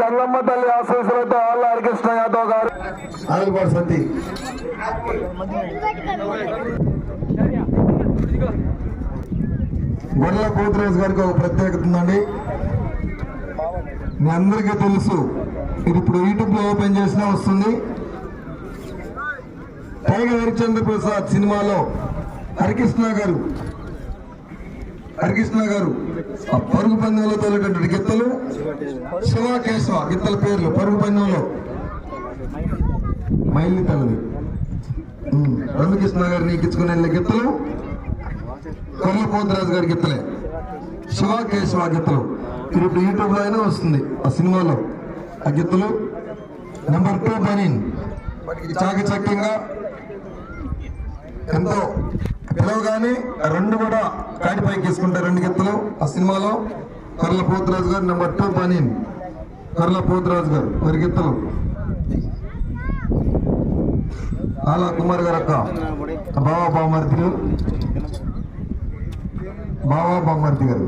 గంగమ్మ తల్లి ఆశీస్సులతో ఆళ్ళ హరికృష్ణ యాదవ్ గారు. ఆలపాడు గొడవ పోతురాజు గారికి ఒక ప్రత్యేకత ఉందండి. మీ అందరికీ తెలుసు ఇది ఇప్పుడు యూట్యూబ్లో ఓపెన్ చేసినా వస్తుంది. టైగర్ హరిచంద్ర ప్రసాద్ సినిమాలో హరికృష్ణ గారు హరికృష్ణ గారు ఆ పరుగు పందెంలో తోలేటటువంటి గిత్తలు శివ కేశవ గిత్తల పేర్లు పరుగు పందెంలో. మైలి తలది ఉమ్, రమకృష్ణ గారిని ఎక్కించుకుని గిత్తలు? కొర్ల పోతరాజు గారి గిత్తలే. శివ కేశవ గిత్తలు. ఇది ఇప్పుడు యూట్యూబ్లో అయినా వస్తుంది ఆ సినిమాలో. ఆ గిత్తలు. నెంబర్ టూ బనీన్. చాకచక్యంగా ఎంతో పిలవగానే రెండు కూడా కాటిపై తీసుకుంటారు రెండు గిత్తలు ఆ సినిమాలో కర్ల పోతురాజు గారు నెంబర్ టూ పని కర్ల పోతురాజు గారు వారి గిత్తలు ఆలా కుమార్ గారు అక్క. బావా బామర్తి గారు బావా బామర్తి గారు.